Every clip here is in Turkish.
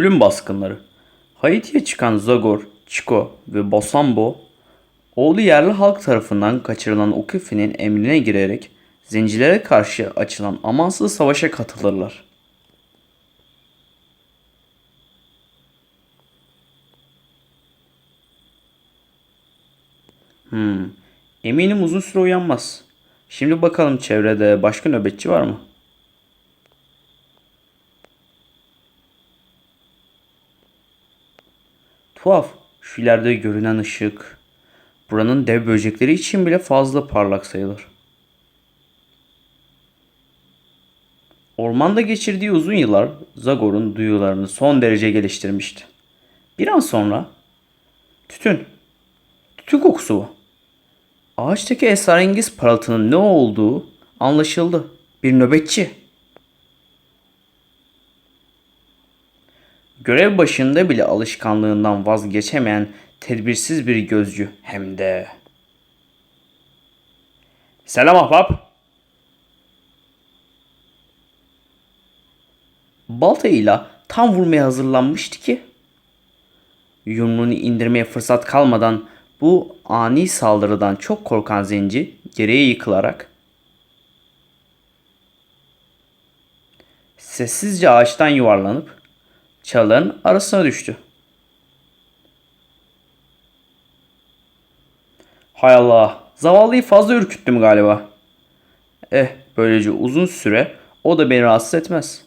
Ölüm baskınları. Haiti'ye çıkan Zagor, Chico ve Bosambo, oğlu yerli halk tarafından kaçırılan Okufi'nin emrine girerek zencilere karşı açılan amansız savaşa katılırlar. Hmm, eminim uzun süre uyanmaz. Şimdi bakalım çevrede başka nöbetçi var mı? Tuhaf. Şu ileride görünen ışık. Buranın dev böcekleri için bile fazla parlak sayılır. Ormanda geçirdiği uzun yıllar Zagor'un duyularını son derece geliştirmişti. Bir an sonra tütün. Tütün kokusu bu. Ağaçtaki esrarengiz parıltının ne olduğu anlaşıldı. Bir nöbetçi. Görev başında bile alışkanlığından vazgeçemeyen tedbirsiz bir gözcü hem de. Selam ahbap. Baltayla tam vurmaya hazırlanmıştı ki. Yumruğunu indirmeye fırsat kalmadan bu ani saldırıdan çok korkan zenci geriye yıkılarak sessizce ağaçtan yuvarlanıp çalıların arasına düştü. Hay Allah, zavallıyı fazla ürküttüm galiba. Eh, böylece uzun süre o da beni rahatsız etmez.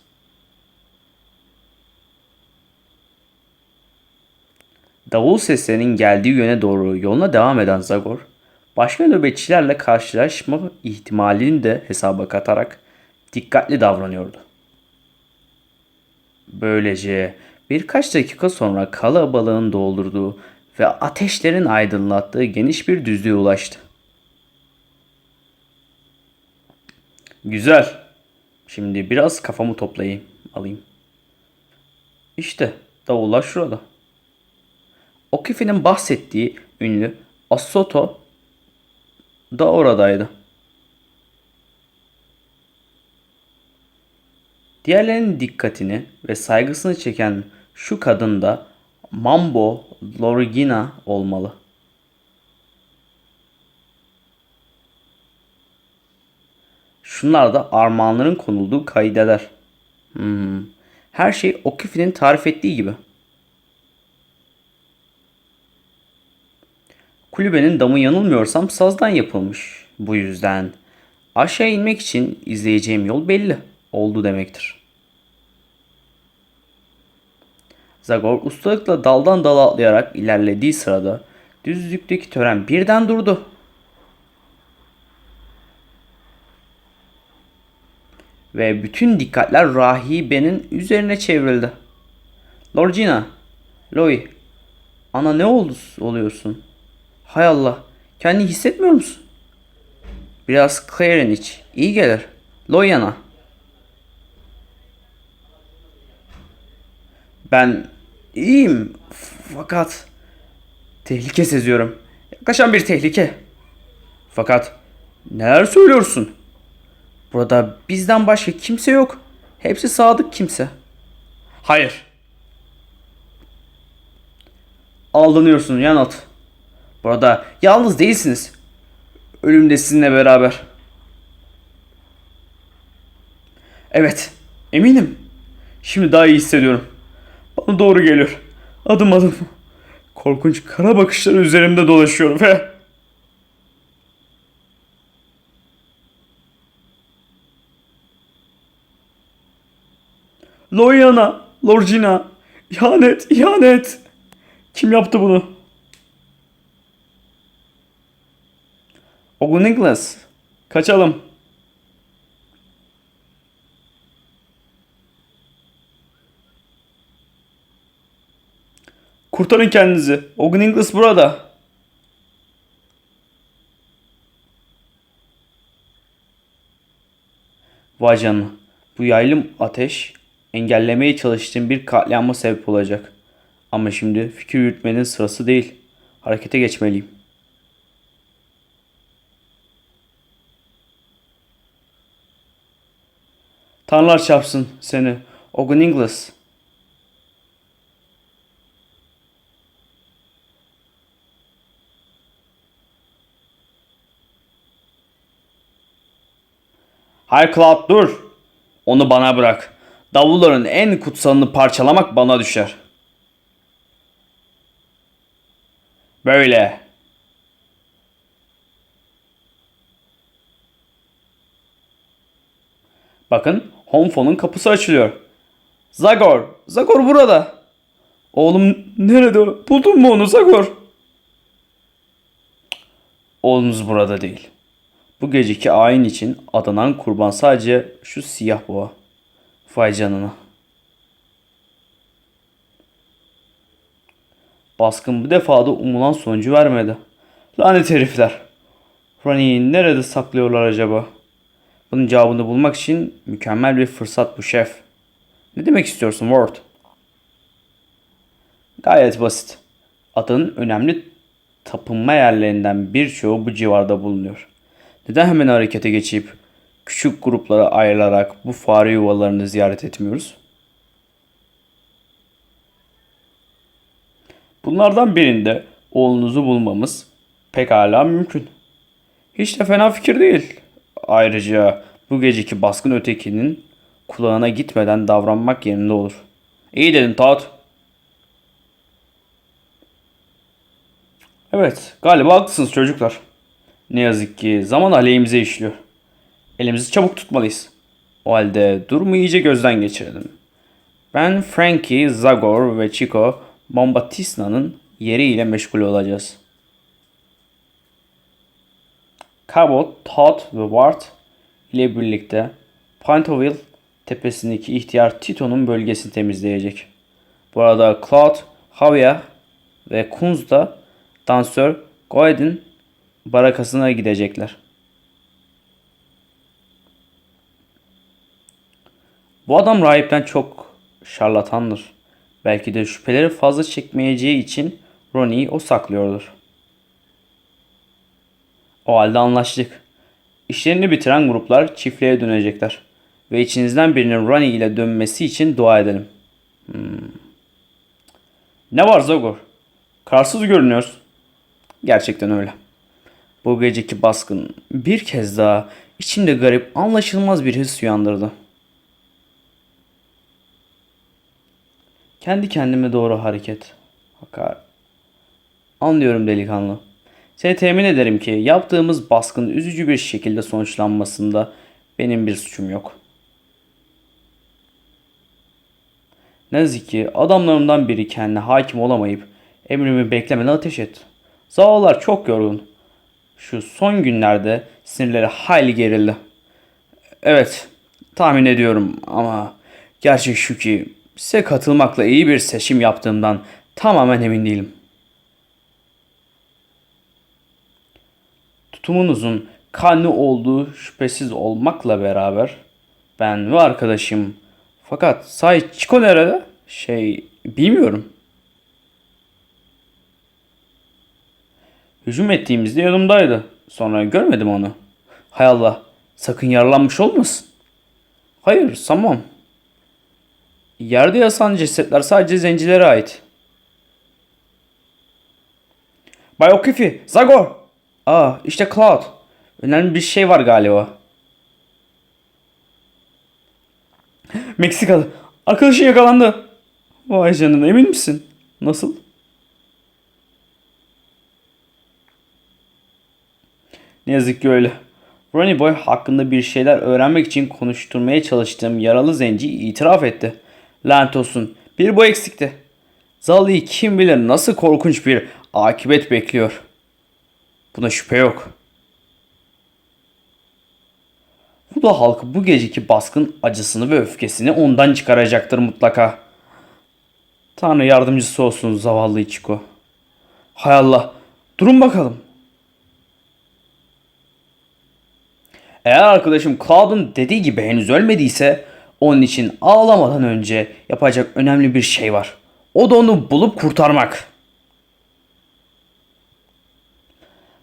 Davul seslerinin geldiği yöne doğru yoluna devam eden Zagor, başka nöbetçilerle karşılaşma ihtimalini de hesaba katarak dikkatli davranıyordu. Böylece birkaç dakika sonra kalabalığın doldurduğu ve ateşlerin aydınlattığı geniş bir düzlüğe ulaştı. Güzel. Şimdi biraz kafamı toplayayım, alayım. İşte davullar şurada. Okifi'nin bahsettiği ünlü Assoto da oradaydı. Diğerlerinin dikkatini ve saygısını çeken şu kadın da Mambo Lorgina olmalı. Şunlar da armağanların konulduğu kaideler. Hmm. Her şey Okifi'nin tarif ettiği gibi. Kulübenin damı yanılmıyorsam sazdan yapılmış. Bu yüzden aşağı inmek için izleyeceğim yol belli oldu demektir. Zagor ustalıkla daldan dala atlayarak ilerlediği sırada düzlükteki tören birden durdu. Ve bütün dikkatler rahibenin üzerine çevrildi. Lorgina, Loi, ana ne oldu oluyorsun? Hay Allah, kendini hissetmiyor musun? Biraz Claire'in iç, iyi gelir. Loi Ben iyiyim fakat tehlike seziyorum. Yaklaşan bir tehlike. Fakat neler söylüyorsun? Burada bizden başka kimse yok. Hepsi sadık kimse. Hayır. Aldanıyorsun Yanot. Burada yalnız değilsiniz. Ölüm de sizinle beraber. Evet, eminim. Şimdi daha iyi hissediyorum. Bana doğru geliyor. Adım adım. Korkunç kara bakışları üzerimde dolaşıyor ve... Loyana, Lorgina, ihanet, ihanet. Kim yaptı bunu? Ogun Nicholas, kaçalım. Kurtarın kendinizi. Ogun Inglis burada. Vay canına. Bu yaylım ateş engellemeye çalıştığım bir katliama sebep olacak. Ama şimdi fikir yürütmenin sırası değil. Harekete geçmeliyim. Tanrılar çarpsın seni. Ogun Inglis. Hayır Cloud dur. Onu bana bırak. Davulların en kutsalını parçalamak bana düşer. Böyle. Bakın Homfon'un kapısı açılıyor. Zagor! Zagor burada! Oğlum nerede? Buldun mu onu Zagor? Oğlunuz burada değil. Bu geceki ayin için adanan kurban sadece şu siyah boğa. Vay canına. Baskın bu defa da umulan sonucu vermedi. Lanet herifler. Ronnie'yi nerede saklıyorlar acaba? Bunun cevabını bulmak için mükemmel bir fırsat bu şef. Ne demek istiyorsun Ward? Gayet basit. Adanın önemli tapınma yerlerinden birçoğu bu civarda bulunuyor. Neden hemen harekete geçip küçük gruplara ayrılarak bu fare yuvalarını ziyaret etmiyoruz? Bunlardan birinde oğlunuzu bulmamız pekala mümkün. Hiç de fena fikir değil. Ayrıca bu geceki baskın ötekinin kulağına gitmeden davranmak yerinde olur. İyi dedin Todd. Evet, galiba haklısınız çocuklar. Ne yazık ki zaman aleyhimize işliyor. Elimizi çabuk tutmalıyız. O halde durumu iyice gözden geçirelim. Ben Frankie, Zagor ve Chico Bombatisna'nın yeriyle meşgul olacağız. Cabot, Todd ve Ward ile birlikte Pintoville tepesindeki ihtiyar Tito'nun bölgesini temizleyecek. Bu arada Claude, Javier ve Kunz da dansör Goed'in barakasına gidecekler. Bu adam rahipten çok şarlatandır. Belki de şüpheleri fazla çekmeyeceği için Ronnie'yi o saklıyordur. O halde anlaştık. İşlerini bitiren gruplar çiftliğe dönecekler. Ve içinizden birinin Ronnie ile dönmesi için dua edelim. Hmm. Ne var Zogor? Karsız görünüyorsun. Gerçekten öyle. Bu geceki baskın bir kez daha içimde garip, anlaşılmaz bir his uyandırdı. Kendi kendime doğru hareket. Hakar. Anlıyorum delikanlı. Seni temin ederim ki yaptığımız baskın üzücü bir şekilde sonuçlanmasında benim bir suçum yok. Ne yazık ki adamlarımdan biri kendine hakim olamayıp emrimi beklemeden ateş etti. Zavallılar çok yorgun. Şu son günlerde sinirleri hayli gerildi. Evet, tahmin ediyorum ama gerçek şu ki size katılmakla iyi bir seçim yaptığımdan tamamen emin değilim. Tutumunuzun kanlı olduğu şüphesiz olmakla beraber ben ve arkadaşım fakat say Chico nerede? Şey bilmiyorum. Hücum ettiğimizde yanımdaydı. Sonra görmedim onu. Hay Allah sakın yaralanmış olmasın. Hayır sanmam. Yerde yasan cesetler sadece zencilere ait. Bay O'Keefe, Zagor. Aa işte Cloud. Önemli bir şey var galiba. Meksikalı. Arkadaşın yakalandı. Vay canına emin misin? Nasıl? Ne yazık ki öyle. Ronnie Boy hakkında bir şeyler öğrenmek için konuşturmaya çalıştığım yaralı zenci itiraf etti. Lanet olsun. Bir bu eksikti. Zalı'yı kim bilir nasıl korkunç bir akibet bekliyor. Buna şüphe yok. Bu da halkı bu geceki baskın acısını ve öfkesini ondan çıkaracaktır mutlaka. Tanrı yardımcısı olsun zavallı Ichiko. Hay Allah. Durun bakalım. Eğer arkadaşım Cloud'un dediği gibi henüz ölmediyse onun için ağlamadan önce yapacak önemli bir şey var. O da onu bulup kurtarmak.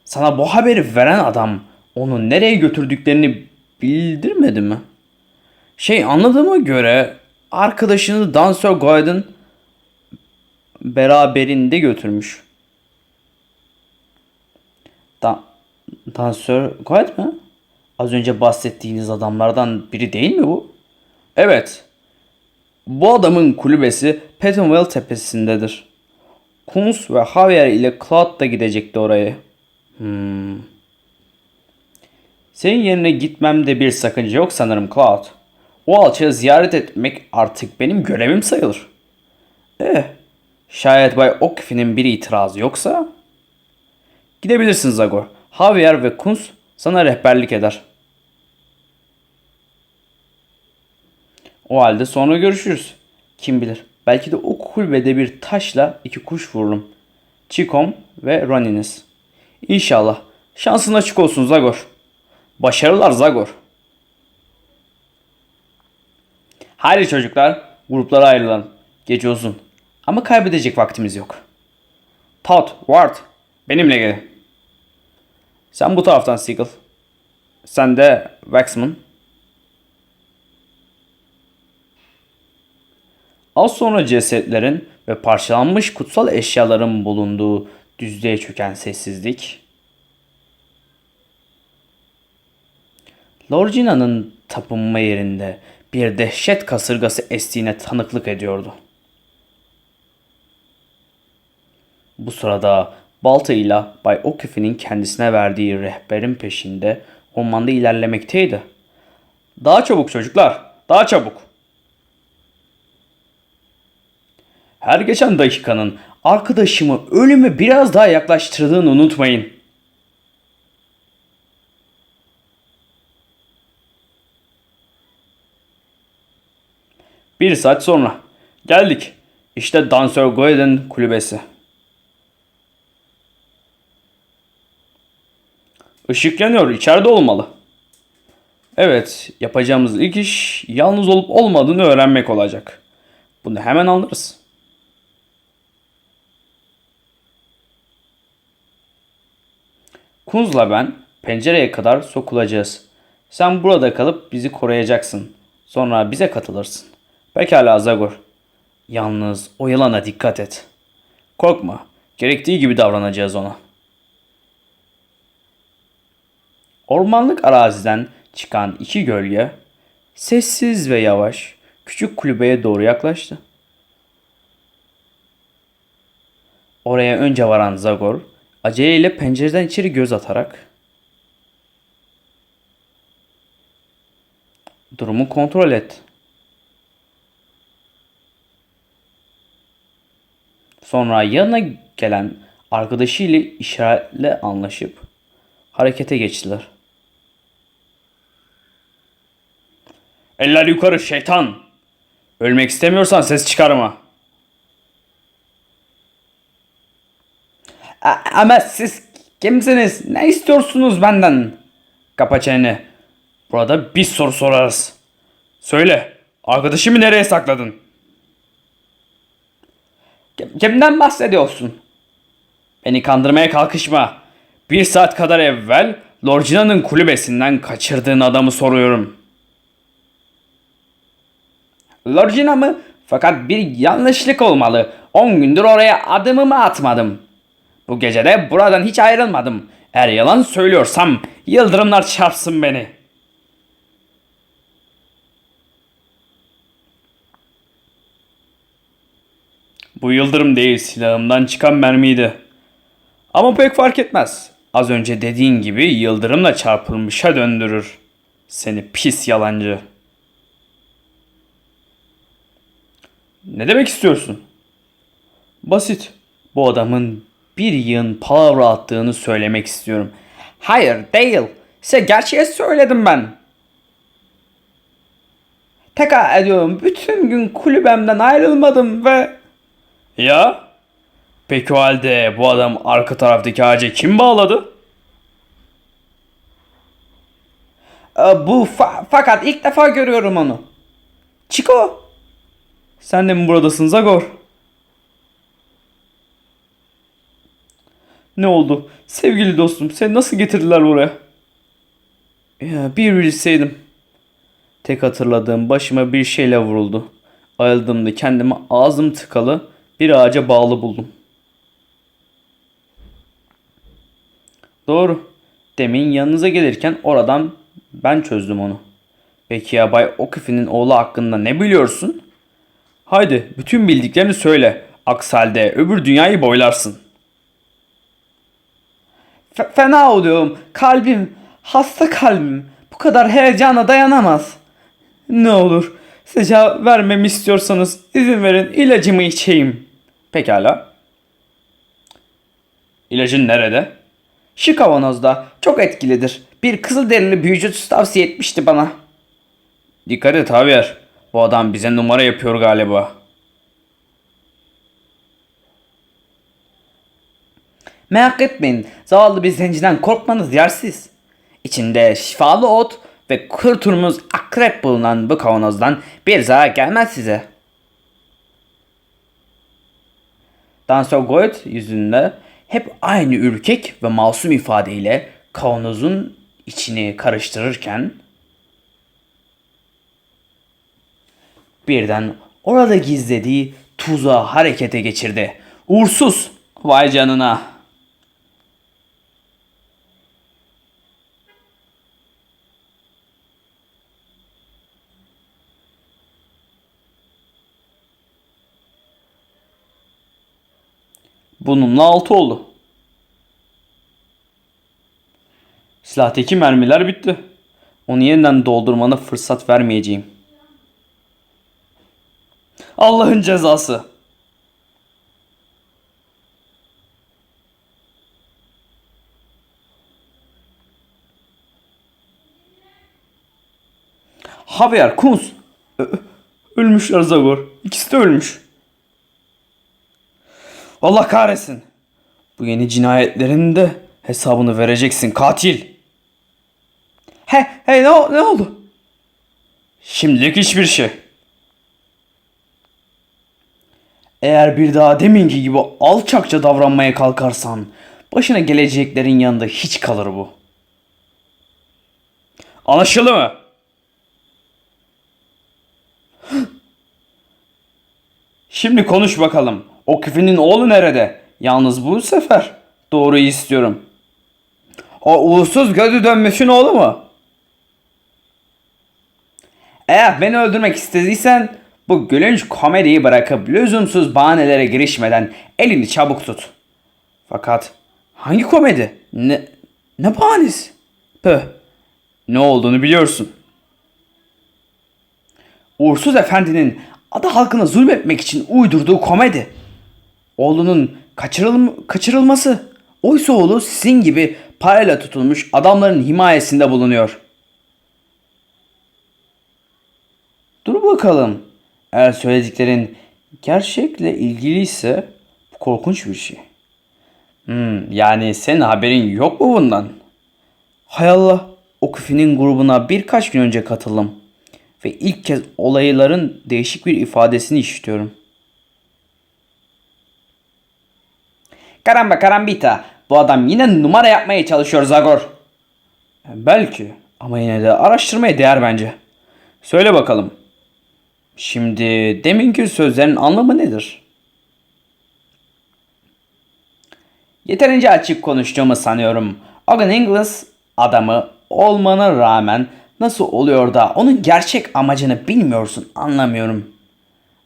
Sana bu haberi veren adam onu nereye götürdüklerini bildirmedi mi? Şey anladığıma göre arkadaşını dansör Goyd'un beraberinde götürmüş. Da dansör Goyd mi? Az önce bahsettiğiniz adamlardan biri değil mi bu? Evet. Bu adamın kulübesi Pattonville tepesindedir. Kunz ve Javier ile Cloud da gidecekti oraya. Hmm. Senin yerine gitmemde bir sakınca yok sanırım Cloud. O alçağı ziyaret etmek artık benim görevim sayılır. Eh, şayet Bay Okfi'nin bir itirazı yoksa... Gidebilirsin Zagor. Javier ve Kunz sana rehberlik eder. O halde sonra görüşürüz. Kim bilir. Belki de o kulübede bir taşla iki kuş vururum. Chikom ve Roniniz. İnşallah. Şansın açık olsun Zagor. Başarılar Zagor. Haydi çocuklar, gruplara ayrılalım. Gece uzun. Ama kaybedecek vaktimiz yok. Todd, Ward, benimle gelin. Sen bu taraftan Seagull. Sen de Waxman. Az sonra cesetlerin ve parçalanmış kutsal eşyaların bulunduğu düzlüğe çöken sessizlik. Lorgina'nın tapınma yerinde bir dehşet kasırgası estiğine tanıklık ediyordu. Bu sırada baltayla Bay O'Keefe'nin kendisine verdiği rehberin peşinde ormanda ilerlemekteydi. Daha çabuk çocuklar, daha çabuk. Her geçen dakikanın arkadaşımı ölüme biraz daha yaklaştırdığını unutmayın. Bir saat sonra. Geldik. İşte Dansör Goeden kulübesi. Işık yanıyor. içeride olmalı. Evet. Yapacağımız ilk iş yalnız olup olmadığını öğrenmek olacak. Bunu hemen anlarız. Kunz'la ben pencereye kadar sokulacağız. Sen burada kalıp bizi koruyacaksın. Sonra bize katılırsın. Pekala Zagor. Yalnız o yılana dikkat et. Korkma. Gerektiği gibi davranacağız ona. Ormanlık araziden çıkan iki gölge sessiz ve yavaş küçük kulübeye doğru yaklaştı. Oraya önce varan Zagor aceleyle pencereden içeri göz atarak durumu kontrol et. Sonra yanına gelen arkadaşıyla işaretle anlaşıp harekete geçtiler. Eller yukarı şeytan. Ölmek istemiyorsan ses çıkarma. Ama siz kimsiniz? Ne istiyorsunuz benden? Kapa çeneni. Burada bir soru sorarız. Söyle. Arkadaşımı nereye sakladın? Kim- Kimden bahsediyorsun? Beni kandırmaya kalkışma. Bir saat kadar evvel Lorgina'nın kulübesinden kaçırdığın adamı soruyorum. Lorgina mı? Fakat bir yanlışlık olmalı. 10 gündür oraya adımımı atmadım. Bu gece de buradan hiç ayrılmadım. Eğer yalan söylüyorsam yıldırımlar çarpsın beni. Bu yıldırım değil silahımdan çıkan mermiydi. Ama pek fark etmez. Az önce dediğin gibi yıldırımla çarpılmışa döndürür. Seni pis yalancı. Ne demek istiyorsun? Basit. Bu adamın bir yığın palavra attığını söylemek istiyorum. Hayır değil. Size gerçeği söyledim ben. Tekrar ediyorum. Bütün gün kulübemden ayrılmadım ve... Ya? Peki o halde bu adam arka taraftaki ağaca kim bağladı? Ee, bu fa- fakat ilk defa görüyorum onu. Chico. Sen de mi buradasın Zagor? Ne oldu? Sevgili dostum seni nasıl getirdiler buraya? Ya bir bilseydim. Tek hatırladığım başıma bir şeyle vuruldu. Ayıldığımda kendimi ağzım tıkalı bir ağaca bağlı buldum. Doğru. Demin yanınıza gelirken oradan Ben çözdüm onu. Peki ya Bay Okif'in oğlu hakkında ne biliyorsun? Haydi bütün bildiklerini söyle. Aksi halde öbür dünyayı boylarsın. F- fena oluyorum. Kalbim, hasta kalbim. Bu kadar heyecana dayanamaz. Ne olur size cevap vermemi istiyorsanız izin verin ilacımı içeyim. Pekala. İlacın nerede? Şu kavanozda. Çok etkilidir. Bir kızıl derili büyücü tavsiye etmişti bana. Dikkat et Javier. Bu adam bize numara yapıyor galiba. Merak etmeyin. Zavallı bir zenciden korkmanız yersiz. İçinde şifalı ot ve kurturumuz akrep bulunan bu kavanozdan bir zarar gelmez size. Dansör Goethe yüzünde hep aynı ürkek ve masum ifadeyle kavanozun içini karıştırırken birden orada gizlediği tuzağı harekete geçirdi. Uğursuz! Vay canına! Bununla altı oldu. Silahtaki mermiler bitti. Onu yeniden doldurmana fırsat vermeyeceğim. Allah'ın cezası. Javier, Kunz. Ölmüşler Zagor. İkisi de ölmüş. Allah kahretsin. Bu yeni cinayetlerin de hesabını vereceksin katil. He, he ne, ne oldu? Şimdilik hiçbir şey. Eğer bir daha deminki gibi alçakça davranmaya kalkarsan başına geleceklerin yanında hiç kalır bu. Anlaşıldı mı? Şimdi konuş bakalım. O küfünün oğlu nerede? Yalnız bu sefer doğruyu istiyorum. O uğursuz gözü dönmüşün oğlu mu? Eğer beni öldürmek istediysen bu gülünç komediyi bırakıp lüzumsuz bahanelere girişmeden elini çabuk tut. Fakat hangi komedi? Ne, ne bahanesi? Püh. Ne olduğunu biliyorsun. Uğursuz Efendi'nin adı halkına zulmetmek için uydurduğu komedi. Oğlunun kaçırıl kaçırılması. Oysa oğlu sizin gibi parayla tutulmuş adamların himayesinde bulunuyor. Dur bakalım. Eğer söylediklerin gerçekle ilgiliyse bu korkunç bir şey. Hmm, yani senin haberin yok mu bundan? Hay Allah, o küfinin grubuna birkaç gün önce katıldım. Ve ilk kez olayların değişik bir ifadesini işitiyorum. Karamba karambita, bu adam yine numara yapmaya çalışıyor Zagor. Belki ama yine de araştırmaya değer bence. Söyle bakalım. Şimdi deminki sözlerin anlamı nedir? Yeterince açık konuştuğumu sanıyorum. Ogan Inglis adamı olmana rağmen nasıl oluyor da onun gerçek amacını bilmiyorsun anlamıyorum.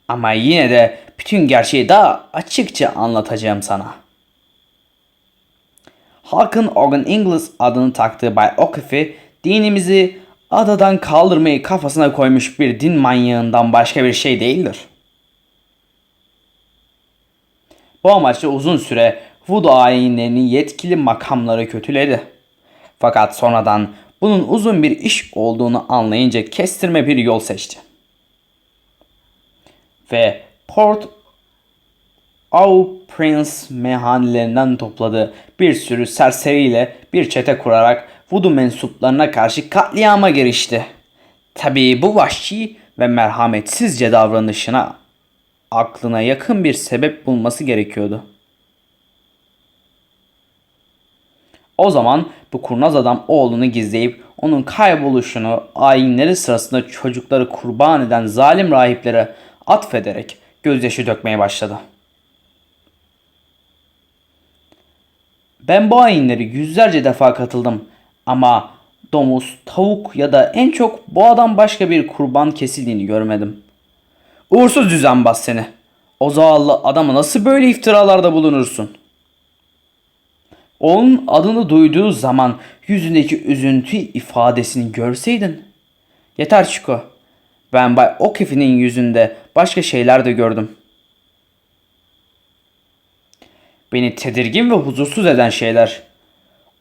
Ama yine de bütün gerçeği daha açıkça anlatacağım sana. Halkın Ogan Inglis adını taktığı Bay O'Keefe dinimizi adadan kaldırmayı kafasına koymuş bir din manyağından başka bir şey değildir. Bu amaçla uzun süre Voodoo ayinlerini yetkili makamları kötüledi. Fakat sonradan bunun uzun bir iş olduğunu anlayınca kestirme bir yol seçti. Ve Port au Prince meyhanelerinden topladığı bir sürü serseriyle bir çete kurarak Voodoo mensuplarına karşı katliama girişti. Tabii bu vahşi ve merhametsizce davranışına aklına yakın bir sebep bulması gerekiyordu. O zaman bu kurnaz adam oğlunu gizleyip onun kayboluşunu ayinleri sırasında çocukları kurban eden zalim rahiplere atfederek gözyaşı dökmeye başladı. Ben bu ayinleri yüzlerce defa katıldım ama domuz, tavuk ya da en çok boğadan başka bir kurban kesildiğini görmedim. Uğursuz düzenbaz seni. O zavallı adama nasıl böyle iftiralarda bulunursun? Onun adını duyduğu zaman yüzündeki üzüntü ifadesini görseydin. Yeter Çiko. Ben Bay O'Keefe'nin yüzünde başka şeyler de gördüm. Beni tedirgin ve huzursuz eden şeyler.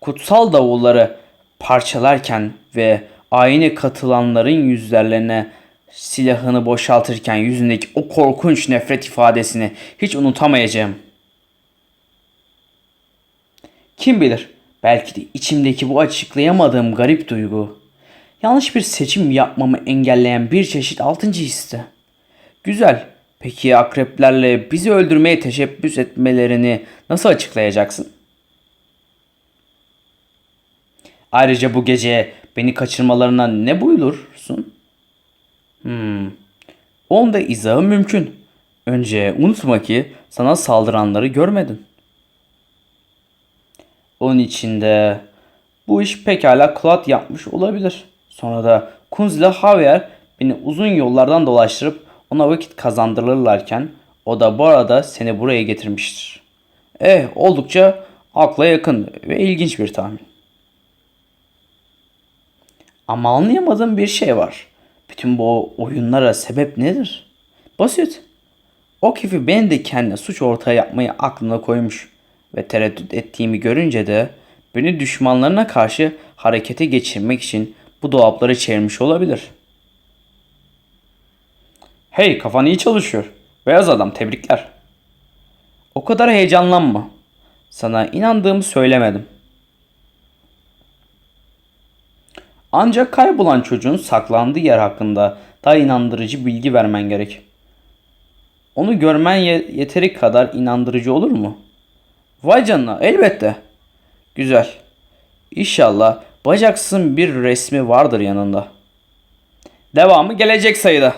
Kutsal davulları parçalarken ve ayine katılanların yüzlerine silahını boşaltırken yüzündeki o korkunç nefret ifadesini hiç unutamayacağım. Kim bilir belki de içimdeki bu açıklayamadığım garip duygu yanlış bir seçim yapmamı engelleyen bir çeşit altıncı histi. Güzel. Peki akreplerle bizi öldürmeye teşebbüs etmelerini nasıl açıklayacaksın? Ayrıca bu gece beni kaçırmalarına ne buyurursun? Hmm. Onun da izahı mümkün. Önce unutma ki sana saldıranları görmedin. Onun içinde bu iş pekala Claude yapmış olabilir. Sonra da Kunz ile Javier beni uzun yollardan dolaştırıp ona vakit kazandırırlarken o da bu arada seni buraya getirmiştir. Eh oldukça akla yakın ve ilginç bir tahmin. Ama anlayamadığım bir şey var. Bütün bu oyunlara sebep nedir? Basit. O kifi ben de kendine suç ortaya yapmayı aklına koymuş ve tereddüt ettiğimi görünce de beni düşmanlarına karşı harekete geçirmek için bu dolapları çevirmiş olabilir. Hey kafan iyi çalışıyor. Beyaz adam tebrikler. O kadar heyecanlanma. Sana inandığımı söylemedim. Ancak kaybolan çocuğun saklandığı yer hakkında daha inandırıcı bilgi vermen gerek. Onu görmen ye- yeteri kadar inandırıcı olur mu? Vay canına elbette. Güzel. İnşallah bacaksızın bir resmi vardır yanında. Devamı gelecek sayıda.